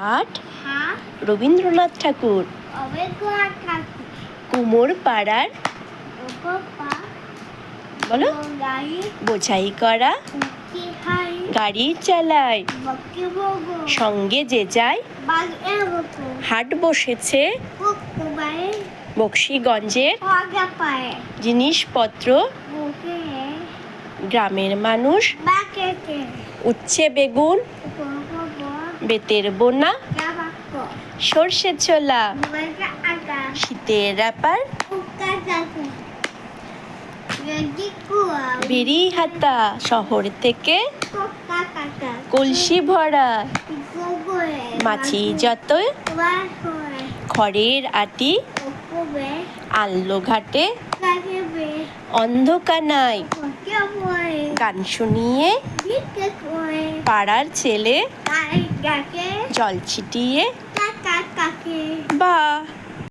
আট রবীন্দ্রনাথ ঠাকুর। কুমোর পাড়ার বলো। বোঝাই করা। গাড়ি চালায়। সঙ্গে যে যায়। হাট বসেছে। বক্সিগঞ্জের জিনিসপত্র। গ্রামের মানুষ। উচ্ছে বেগুন। বেতের বোনা, সর্ষে ছোলা, শীতের কুয়া বেরি হাতা শহর থেকে কলসি ভরা, মাছি যত, খড়ের আটি, আল্লো ঘাটে, অন্ধকানায়, গান শুনিয়ে, পাড়ার ছেলে জল ছিটিয়ে কাকা কাকে? বাহ